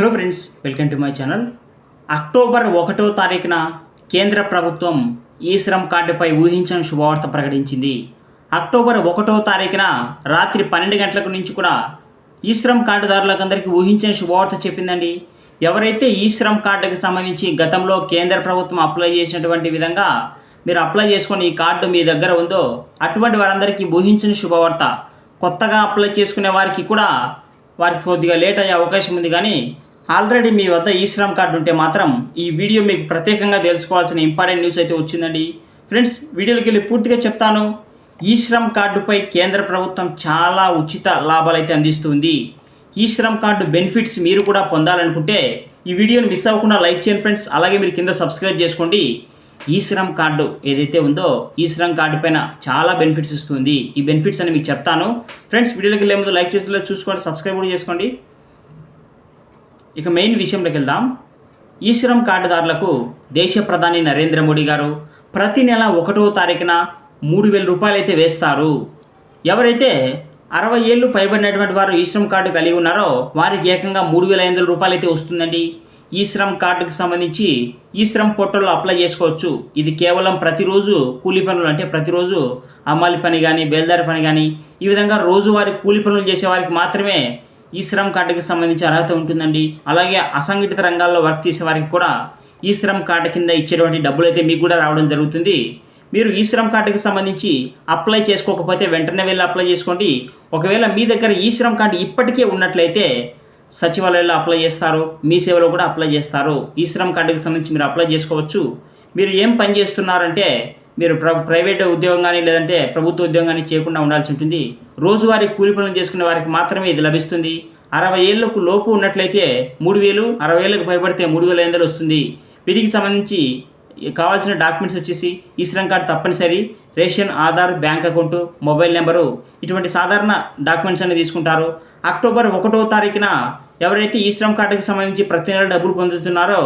Hello friends welcome to my channel October ఒకటో తారీఖున కేంద్ర ప్రభుత్వం ఈ శ్రమ్ కార్డుపై ఊహించని శుభవార్త ప్రకటించింది. అక్టోబర్ ఒకటో తారీఖున రాత్రి పన్నెండు గంటలకు నుంచి కూడా ఈ శ్రమ్ కార్డుదారులకందరికీ ఊహించని శుభవార్త చెప్పిందండి. ఎవరైతే ఈ శ్రమ్ కార్డుకి సంబంధించి గతంలో కేంద్ర ప్రభుత్వం అప్లై చేసినటువంటి విధంగా మీరు అప్లై చేసుకొని ఈ కార్డు మీ దగ్గర ఉందో అటువంటి వారందరికీ ఊహించని శుభవార్త. కొత్తగా అప్లై చేసుకునే వారికి కూడా వారికి కొద్దిగా లేట్ అయ్యే అవకాశం ఉంది కానీ ఆల్రెడీ మీ వద్ద ఈ శ్రమ్ కార్డు ఉంటే మాత్రం ఈ వీడియో మీకు ప్రత్యేకంగా తెలుసుకోవాల్సిన ఇంపార్టెంట్ న్యూస్ అయితే వచ్చిందండి. ఫ్రెండ్స్ వీడియోకి వెళ్ళి పూర్తిగా చెప్తాను. ఈ శ్రమ్ కార్డుపై కేంద్ర ప్రభుత్వం చాలా ఉచిత లాభాలు అయితే అందిస్తుంది. ఈ శ్రమ్ కార్డు బెనిఫిట్స్ మీరు కూడా పొందాలనుకుంటే ఈ వీడియోని మిస్ అవ్వకుండా లైక్ చేయండి ఫ్రెండ్స్. అలాగే మీరు కింద సబ్స్క్రైబ్ చేసుకోండి. ఈ శ్రమ్ కార్డు ఏదైతే ఉందో ఈ శ్రమ్ కార్డు పైన చాలా బెనిఫిట్స్ ఇస్తుంది. ఈ బెనిఫిట్స్ అని మీకు చెప్తాను. ఫ్రెండ్స్ వీడియోకి వెళ్ళే ముందు లైక్ చేసేలా చూసుకోండి సబ్స్క్రైబ్ కూడా చేసుకోండి. ఇక మెయిన్ విషయంలోకి వెళ్దాం. ఈ శ్రమ్ కార్డుదారులకు దేశ ప్రధాని నరేంద్ర మోడీ గారు ప్రతి నెల ఒకటో తారీఖున మూడు వేల రూపాయలు అయితే వేస్తారు. ఎవరైతే అరవై ఏళ్ళు పైబడినటువంటి వారు ఈ శ్రమ్ కార్డు కలిగి ఉన్నారో వారికి ఏకంగా మూడు వేల ఐదు వందల రూపాయలు అయితే వస్తుందండి. ఈ శ్రమ్ కార్డుకి సంబంధించి ఈ శ్రమ్ పోర్టల్లో అప్లై చేసుకోవచ్చు. ఇది కేవలం ప్రతిరోజు కూలి పనులు అంటే ప్రతిరోజు అమ్మాలి పని కానీ బేల్దారి పని కానీ ఈ విధంగా రోజువారీ కూలి పనులు చేసే వారికి మాత్రమే ఈ శ్రమ్ కార్డుకి సంబంధించి అర్హత ఉంటుందండి. అలాగే అసంఘటిత రంగాల్లో వర్క్ చేసే వారికి కూడా ఈ శ్రమ్ కార్డు కింద ఇచ్చేటువంటి డబ్బులు అయితే మీకు కూడా రావడం జరుగుతుంది. మీరు ఈ శ్రమ్ కార్డుకి సంబంధించి అప్లై చేసుకోకపోతే వెంటనే వెళ్ళి అప్లై చేసుకోండి. ఒకవేళ మీ దగ్గర ఈ శ్రమ్ కార్డు ఇప్పటికే ఉన్నట్లయితే సచివాలయంలో అప్లై చేస్తారు. మీ సేవలో కూడా అప్లై చేస్తారు. ఈ శ్రమ్ కార్డుకి సంబంధించి మీరు అప్లై చేసుకోవచ్చు. మీరు ఏం పని చేస్తున్నారంటే మీరు ప్ర ప్రైవేట్ ఉద్యోగం కానీ లేదంటే ప్రభుత్వ ఉద్యోగం కానీ చేయకుండా ఉండాల్సి ఉంటుంది. రోజువారీ కూలి పనులు చేసుకునే వారికి మాత్రమే ఇది లభిస్తుంది. అరవై ఏళ్ళకు లోపు ఉన్నట్లయితే మూడు వేలు అరవై ఏళ్ళకు పైబడితే మూడు వేల ఐదు వస్తుంది. వీటికి సంబంధించి కావాల్సిన డాక్యుమెంట్స్ వచ్చేసి ఈ శ్రమ్ కార్డు తప్పనిసరి ration Aadhaar bank account mobile number ఇటువంటి సాధారణ డాక్యుమెంట్స్ అనేది తీసుకుంటారు. అక్టోబర్ ఒకటో తారీఖున ఎవరైతే ఈ శ్రమ్ కార్డుకి సంబంధించి ప్రతి నెల డబ్బులు పొందుతున్నారో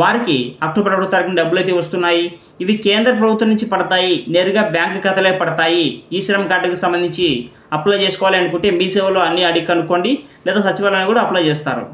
వారికి అక్టోబర్ ఒకటో తారీఖున డబ్బులు అయితే వస్తున్నాయి. ఇవి కేంద్ర ప్రభుత్వం నుంచి పడతాయి నేరుగా బ్యాంక్ ఖాతాలే పడతాయి. ఈ శ్రమ్ కార్డుకి సంబంధించి అప్లై చేసుకోవాలి అనుకుంటే మీ సేవలో అన్ని అడిగి కనుక్కోండి లేదా సచివాలయం కూడా అప్లై చేస్తారు.